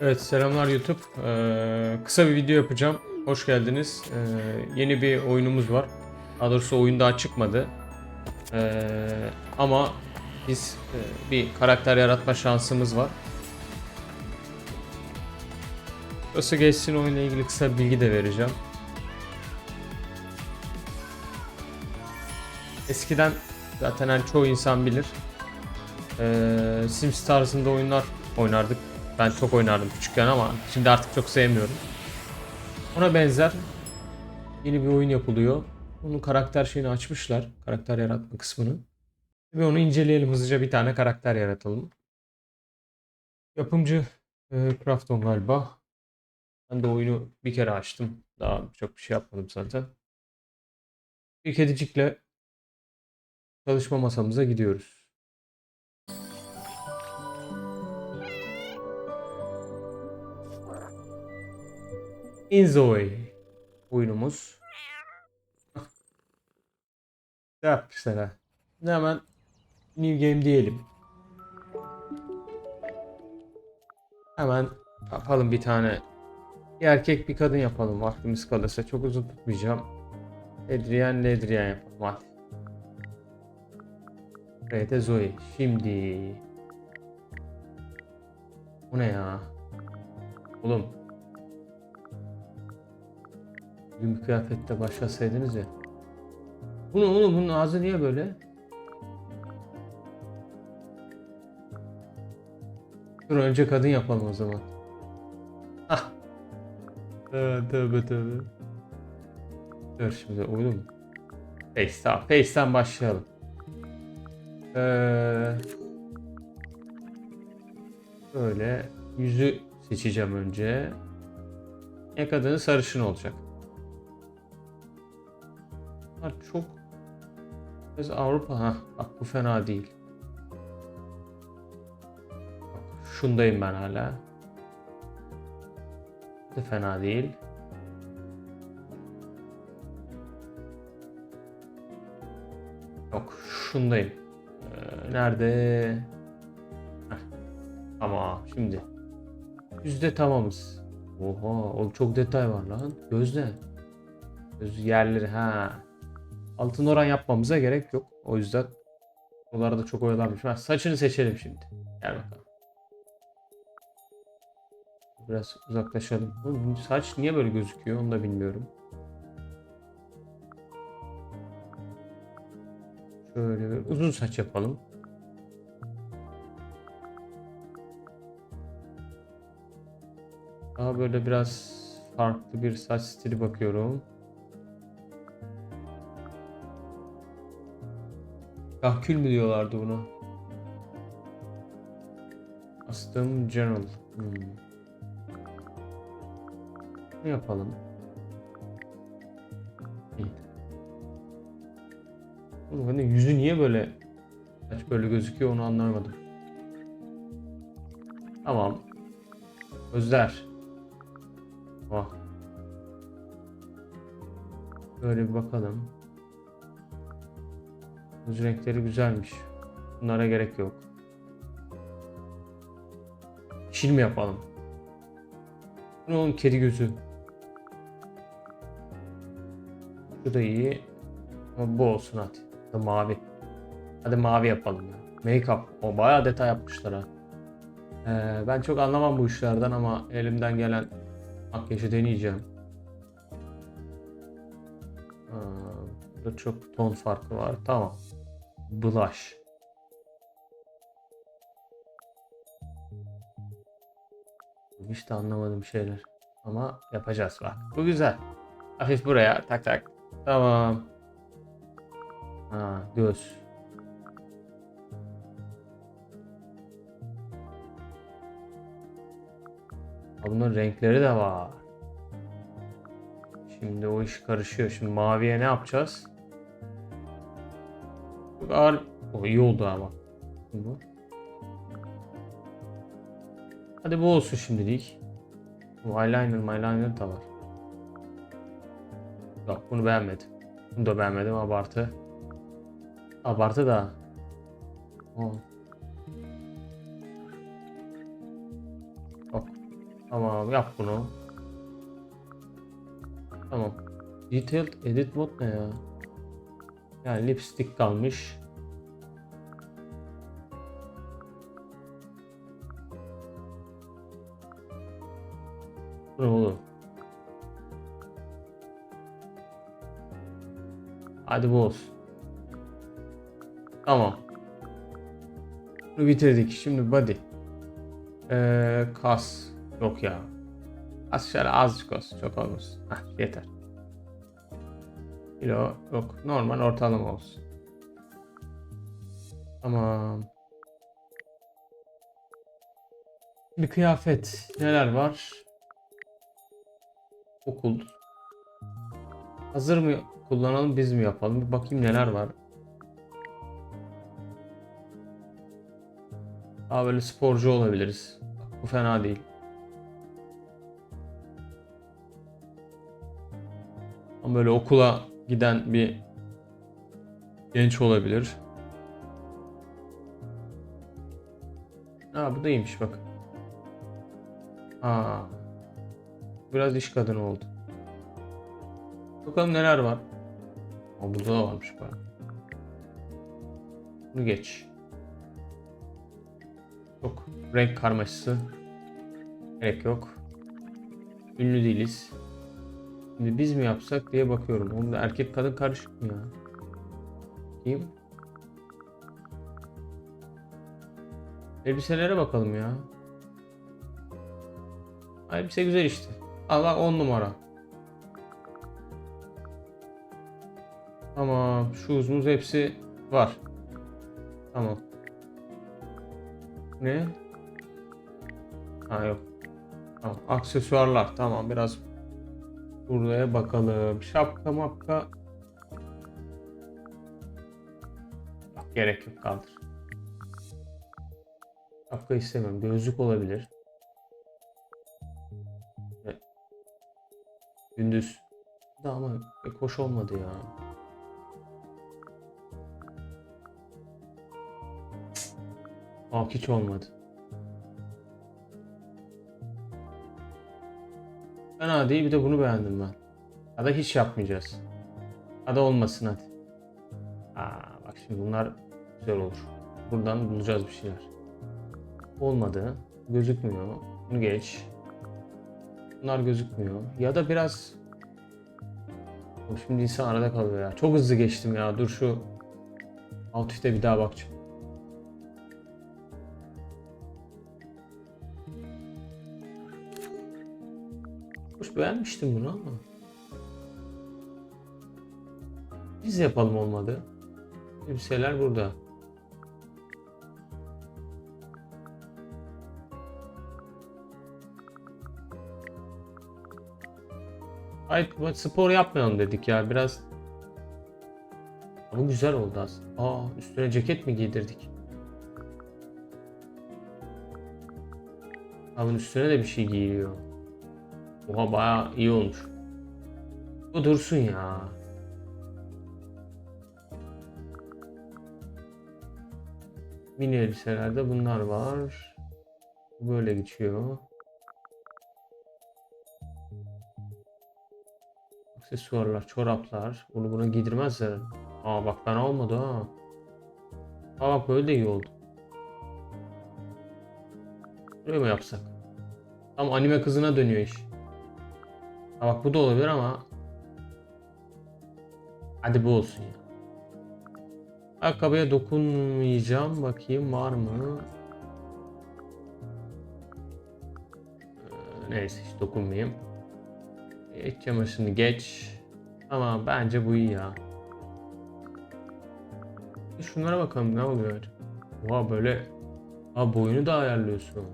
Evet selamlar YouTube. Ee, kısa bir video yapacağım. Hoş geldiniz. Ee, yeni bir oyunumuz var. Daha doğrusu oyun daha çıkmadı. Ee, ama biz e, bir karakter yaratma şansımız var. Nasıl geçsin oyunla ilgili kısa bilgi de vereceğim. Eskiden zaten hani çoğu insan bilir. Ee, Sims tarzında oyunlar oynardık. Ben çok oynardım küçükken ama şimdi artık çok sevmiyorum. Ona benzer yeni bir oyun yapılıyor. Onun karakter şeyini açmışlar. Karakter yaratma kısmını. Ve onu inceleyelim hızlıca bir tane karakter yaratalım. Yapımcı e, Krafton galiba. Ben de oyunu bir kere açtım. Daha çok bir şey yapmadım zaten. Bir kedicikle çalışma masamıza gidiyoruz. Inzoi oyunumuz. Ne yapmışlar ha? Hemen New Game diyelim. Hemen yapalım bir tane. Bir erkek bir kadın yapalım vaktimiz kalırsa. Çok uzun tutmayacağım. Adrian Ledrian yapalım hadi. Buraya Zoe. Şimdi. Bu ne ya? Oğlum Bugün bir kıyafette başlasaydınız ya. Bu ne oğlum bunun ağzı niye böyle? Dur önce kadın yapalım o zaman. Ah. Tövbe tövbe tövbe. Dur şimdi oğlum. Face'ten, Face'ten başlayalım. Ee, böyle yüzü seçeceğim önce. Ne kadının sarışın olacak. Bunlar çok Biraz Avrupa ha bak bu fena değil. Bak, şundayım ben hala. Bu da fena değil. Yok şundayım. Ee, nerede? Heh. Tamam şimdi. Yüzde tamamız. Oha oğlum çok detay var lan. Göz ne? Göz yerleri ha. Altın oran yapmamıza gerek yok. O yüzden buralarda çok oyalanmış. Ha, saçını seçelim şimdi. Gel bakalım. Biraz uzaklaşalım. Oğlum, saç niye böyle gözüküyor onu da bilmiyorum. Şöyle bir uzun saç yapalım. Daha böyle biraz farklı bir saç stili bakıyorum. Kahkül mü diyorlardı buna? Custom General. Hmm. Ne yapalım? İyi. Oğlum hani yüzü niye böyle saç böyle gözüküyor onu anlamadım. Tamam. Gözler. Oh. Böyle bir bakalım. Göz renkleri güzelmiş. Bunlara gerek yok. Yeşil mi yapalım? Ne oğlum kedi gözü. Şu da iyi. Ama bu olsun hadi. Ya da mavi. Hadi mavi yapalım ya. Make-up. O bayağı detay yapmışlar ha. Ee, ben çok anlamam bu işlerden ama elimden gelen makyajı deneyeceğim. Burada çok ton farkı var. Tamam. Blush. Hiç de anlamadım şeyler. Ama yapacağız bak. Bu güzel. Hafif buraya tak tak. Tamam. Ha göz. Ha, Bunun renkleri de var. Şimdi o iş karışıyor. Şimdi maviye ne yapacağız? Ağır. O iyi oldu ama. Bu. Hadi bu olsun şimdilik. Bu eyeliner, eyeliner da var. Yok bunu beğenmedim. Bunu da beğenmedim abartı. Abartı da. Oo. Yok. Tamam yap bunu. Tamam. Detailed edit mode ne ya? Yani lipstick kalmış. Ne? Hadi bu olsun. Tamam. Bunu bitirdik. Şimdi body. Ee, kas. Yok ya. Az şöyle azıcık olsun. Çok olmasın. Heh, yeter. Kilo yok. Normal ortalama olsun. Tamam. Bir kıyafet. Neler var? Okul. Hazır mı kullanalım biz mi yapalım? Bir bakayım neler var. Daha böyle sporcu olabiliriz. Bu fena değil. Ama böyle okula giden bir genç olabilir. Ha bu da iyiymiş bak. Ha. Biraz iş kadını oldu. Bakalım neler var. Aa, burada da varmış bak. Bunu geç. Yok. Renk karmaşası. Gerek yok. Ünlü değiliz. Şimdi biz mi yapsak diye bakıyorum. Oğlum da erkek kadın karışık mı ya? Kim? Elbiselere bakalım ya. Elbise güzel işte. Allah 10 numara. Tamam. Shoes'umuz hepsi var. Tamam. Ne? Ha yok. Tamam. Aksesuarlar. Tamam biraz buraya bakalım. Şapka mapka. Yok, gerek yok kaldır. Şapka istemem. Gözlük olabilir. Gündüz. Da ama pek hoş olmadı ya. Aa hiç olmadı. Fena değil bir de bunu beğendim ben. Ya hiç yapmayacağız. Ya olmasın hadi. Aa bak şimdi bunlar güzel olur. Buradan bulacağız bir şeyler. Olmadı. Gözükmüyor. Bunu geç. Bunlar gözükmüyor. Ya da biraz Oğlum Şimdi insan arada kalıyor ya. Çok hızlı geçtim ya. Dur şu outfit'e bir daha bakacağım. Hoş beğenmiştim bunu ama. Biz yapalım olmadı. Elbiseler burada. Ay spor yapmayalım dedik ya biraz. Bu güzel oldu aslında. Aa üstüne ceket mi giydirdik? Abi üstüne de bir şey giyiliyor. Oha bayağı iyi olmuş. Bu dursun ya. Mini elbiselerde bunlar var. Böyle geçiyor. Aksesuarlar, çoraplar. Bunu buna giydirmezler. Aa bak ben olmadı ha. Aa bak böyle de iyi oldu. Böyle mi yapsak? Tam anime kızına dönüyor iş. Ha bak bu da olabilir ama. Hadi bu olsun ya. Ayakkabıya dokunmayacağım. Bakayım var mı? Ee, Neyse hiç dokunmayayım. İç çamaşırını geç. Tamam bence bu iyi ya. Şunlara bakalım ne oluyor. Oha böyle. Ha boyunu da ayarlıyorsun.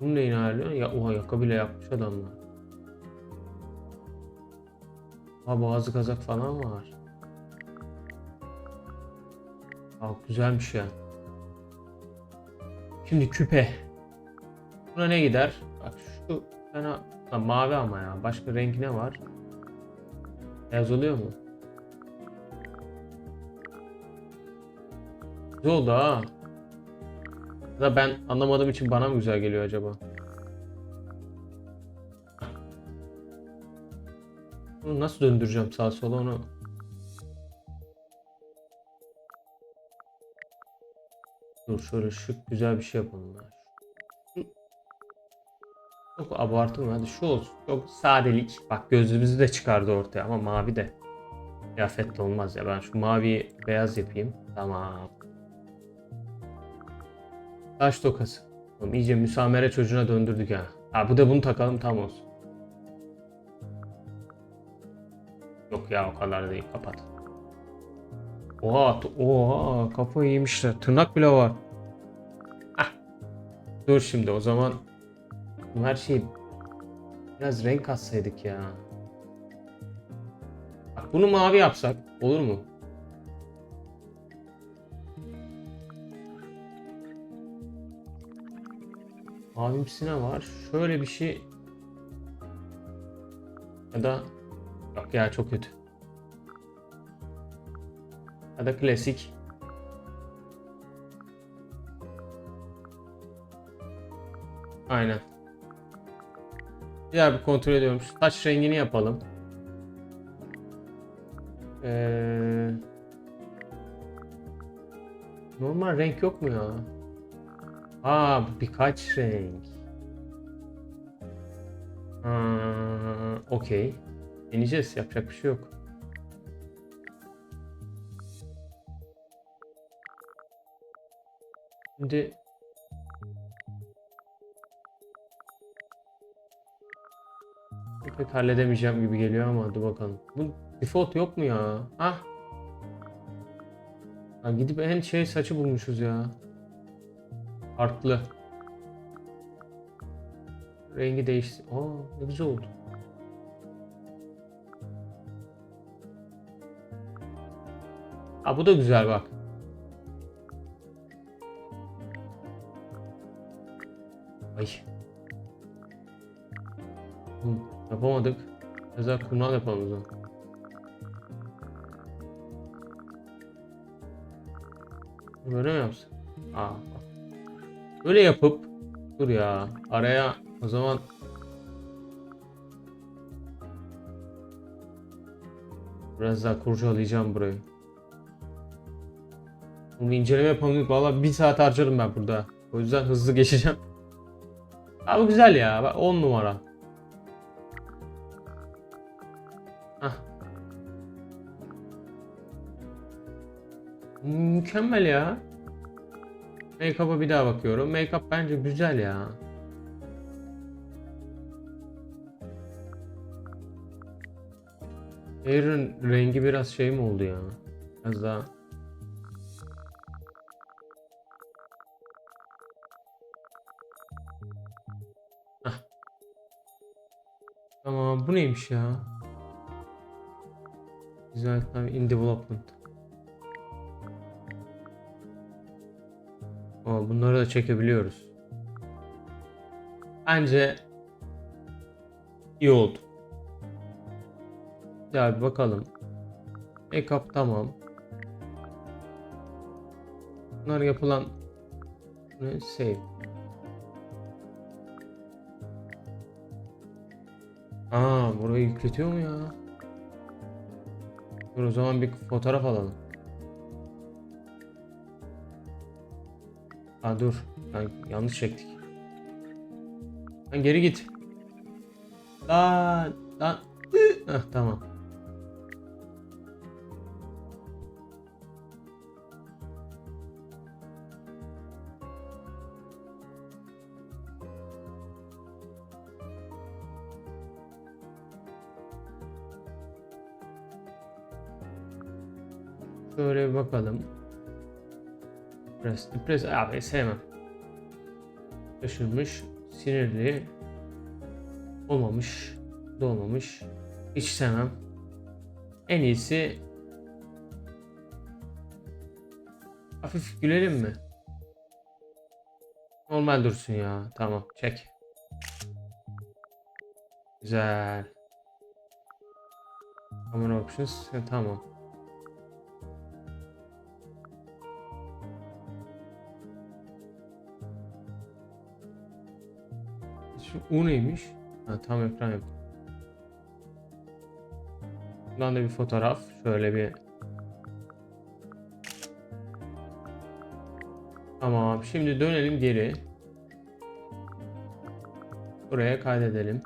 Bunu neyini ayarlıyorsun? Ya oha yaka bile yapmış adamlar. Ha boğazı kazak falan var. Ha güzelmiş ya. Şimdi küpe. Buna ne gider? Bak şu fena ha, mavi ama ya. Başka renk ne var? Beyaz oluyor mu? Güzel oldu ha. Da ben anlamadığım için bana mı güzel geliyor acaba? Bunu nasıl döndüreceğim sağa sola onu? Dur şöyle şık güzel bir şey yapalım. ya. Çok abartı mı? Hadi şu olsun. Çok sadelik. Bak gözümüzü de çıkardı ortaya ama mavi de. Kıyafet de olmaz ya. Ben şu maviyi beyaz yapayım. Tamam. Taş tokası. Oğlum iyice müsamere çocuğuna döndürdük ha. Ha bu da bunu takalım tam olsun. Yok ya o kadar değil kapat. Oha, oha kafayı yemişler. Tırnak bile var. Hah. Dur şimdi o zaman her şeyi biraz renk katsaydık ya. Bak bunu mavi yapsak olur mu? Mavimsine var. Şöyle bir şey ya da yok ya çok kötü. Ya da klasik. Aynen. Diğer bir kontrol ediyorum. Şu saç rengini yapalım. Ee, normal renk yok mu ya? Aa birkaç renk. Aa, Okey. Deneyeceğiz. Yapacak bir şey yok. Şimdi pek halledemeyeceğim gibi geliyor ama dur bakalım. Bu default yok mu ya? Ah. Ha, gidip en şey saçı bulmuşuz ya. Farklı. Rengi değişti. Aa ne güzel oldu. Aa bu da güzel bak. Yapamadık. Biraz daha kumral yapalım o zaman. Böyle mi yapsın? Aa. Böyle yapıp dur ya araya o zaman biraz daha kurcalayacağım burayı. Bunu inceleme yapalım. Valla bir saat harcarım ben burada. O yüzden hızlı geçeceğim. Abi güzel ya. Bak 10 numara. Mükemmel ya. Make-up'a bir daha bakıyorum. Make-up bence güzel ya. Hair'ın rengi biraz şey mi oldu ya? Biraz daha Hah. Tamam bu neymiş ya? Güzel in development. Ama bunları da çekebiliyoruz. Bence iyi oldu. Ya bir bakalım. Make-up tamam. Bunlar yapılan ne save. Aa burayı yükletiyor mu ya? Dur o zaman bir fotoğraf alalım. Aa dur. Ben yanlış çektik. Lan geri git. Lan lan. Heh, tamam. Şöyle bir bakalım. Press, press abi sevmem. Şaşırmış, sinirli, olmamış, dolmamış. Hiç sevmem. En iyisi hafif gülelim mi? Normal dursun ya. Tamam, çek. Güzel. Camera options. Tamam. U neymiş? Ha, tam ekran yap. Buradan da bir fotoğraf. Şöyle bir Tamam. Şimdi dönelim geri. Buraya kaydedelim.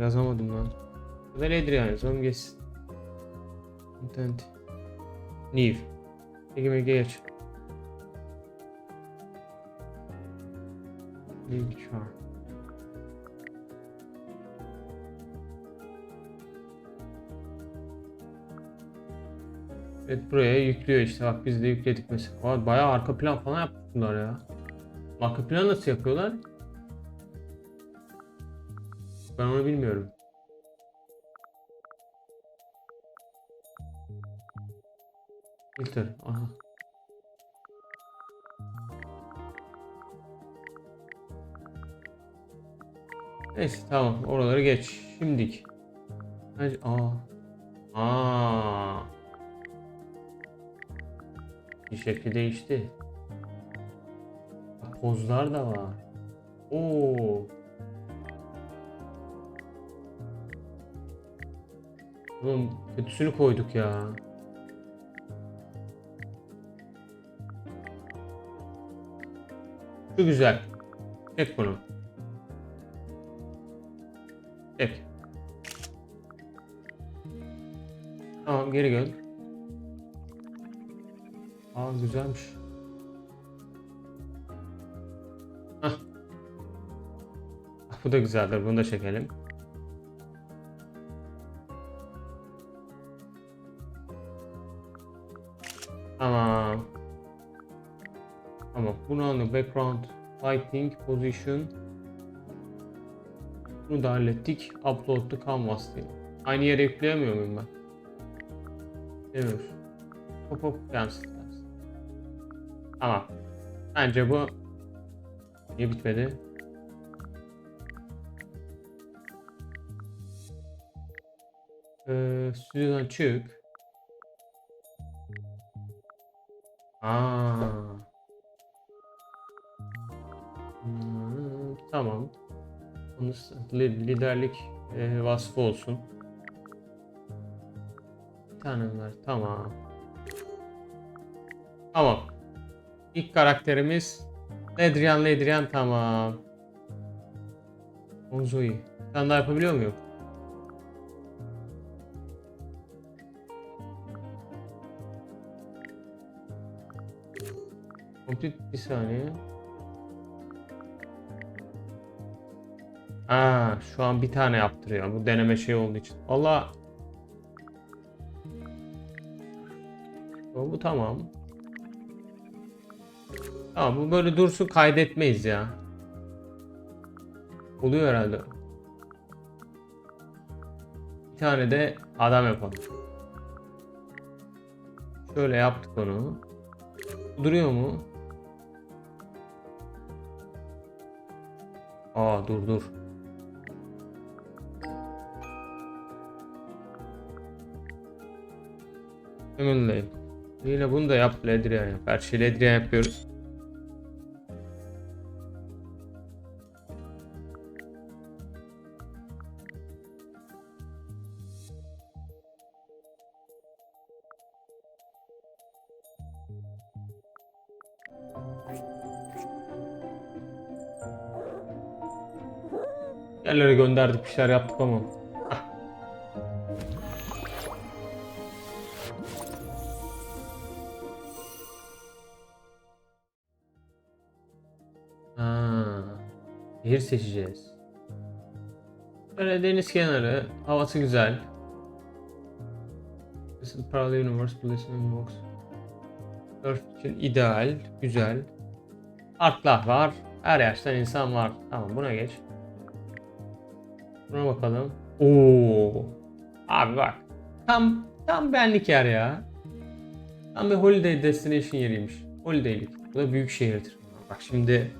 Yazamadım lan. Ya da Ledrian yazalım geçsin. Content. New. Peki geç. New char. Evet buraya yüklüyor işte bak biz de yükledik mesela. Vay, Bayağı arka plan falan yapmış bunlar ya. Arka plan nasıl yapıyorlar? Ben onu bilmiyorum. Filter. Aha. Neyse tamam oraları geç. Şimdik. Aa. Aa. Bir şekli değişti. Pozlar da var. Oo. Oğlum kötüsünü koyduk ya. Şu güzel. Çek bunu. Çek. Tamam geri gel. Aa güzelmiş. Hah. Bu da güzeldir. Bunu da çekelim. Tamam. Tamam. Bunu anladık. Background, lighting, position. Bunu da hallettik. Upload to canvas diye. Aynı yere yükleyemiyor muyum ben? Hop hop cancel. cancel. Tamam. Bence bu niye bitmedi? Ee, stüdyodan çık. Aa. Hmm, tamam. Bunu liderlik e, vasfı olsun. Bir tane var. Tamam. Tamam. İlk karakterimiz Ledrian Ledrian tamam. Onzoi. Sen daha yapabiliyor muyum? Complete bir saniye. Aa, şu an bir tane yaptırıyor. Bu deneme şey olduğu için. Valla bu, bu tamam. Tamam bu böyle dursun kaydetmeyiz ya. Oluyor herhalde. Bir tane de adam yapalım. Şöyle yaptık onu. Duruyor mu? Aa dur dur. Eminleyim. Yine bunu da yap Ledrian yap. Her şeyi Ledrian yapıyoruz. Yerlere gönderdik bir şeyler yaptık ama. Ha, şehir seçeceğiz. Böyle deniz kenarı, havası güzel. İs Parallel Universe Listening Box. Surf için ideal, güzel. Artlar var. Her yaştan insan var. Tamam buna geç. Buna bakalım. Oo. Abi bak. Tam tam benlik yer ya. Tam bir holiday destination yeriymiş. Holiday'lik. Bu da büyük şehirdir. Bak şimdi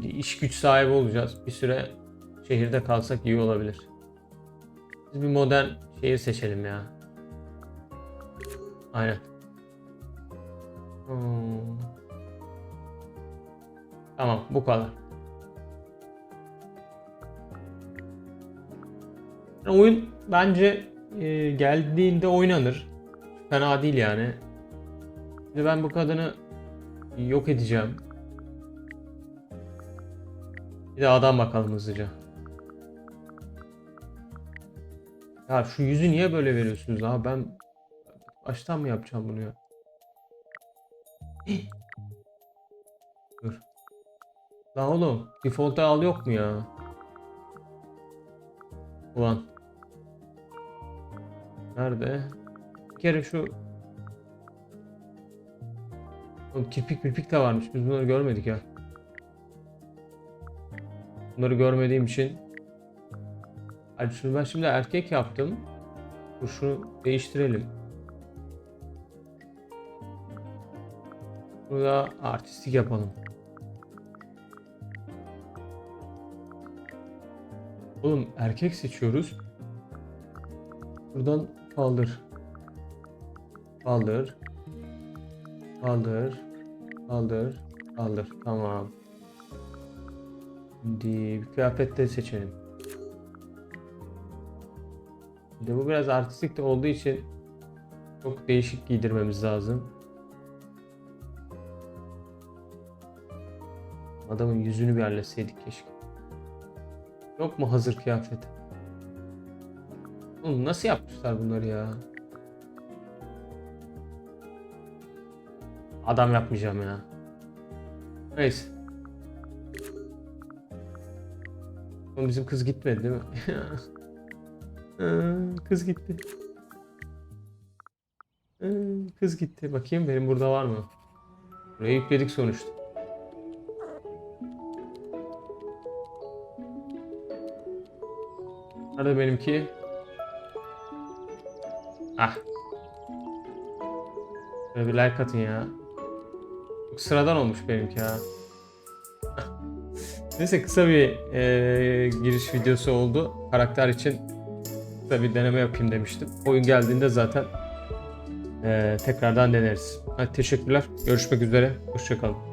bir iş güç sahibi olacağız. Bir süre şehirde kalsak iyi olabilir. Biz bir modern şehir seçelim ya. Aynen. Hmm. Tamam bu kadar. Yani oyun bence e, geldiğinde oynanır. Fena değil yani. Şimdi ben bu kadını yok edeceğim. Bir de adam bakalım hızlıca. Ya şu yüzü niye böyle veriyorsunuz abi? Ben baştan mı yapacağım bunu ya? Dur. Lan oğlum default'a al yok mu ya? Ulan. Nerede? Bir kere şu Oğlum kirpik mirpik de varmış. Biz bunları görmedik ya. Bunları görmediğim için Hadi şunu ben şimdi erkek yaptım. Dur şunu değiştirelim. Bunu da artistik yapalım. Oğlum erkek seçiyoruz. Buradan kaldır. Kaldır. Kaldır. Kaldır. Kaldır. Tamam. Şimdi bir kıyafet de seçelim. De bu biraz artistik de olduğu için çok değişik giydirmemiz lazım. Adamın yüzünü bir halletseydik keşke. Yok mu hazır kıyafet? Oğlum nasıl yapmışlar bunları ya? Adam yapmayacağım ya. Neyse. Oğlum bizim kız gitmedi değil mi? Aa, kız gitti. Aa, Kız gitti. Bakayım benim burada var mı? Buraya yükledik sonuçta. Nerede benimki? Ah. Böyle bir like atın ya. Çok sıradan olmuş benimki ya. Neyse kısa bir eee, giriş videosu oldu. Karakter için kısa bir deneme yapayım demiştim. Oyun geldiğinde zaten eee, tekrardan deneriz. Hadi teşekkürler. Görüşmek üzere. Hoşçakalın.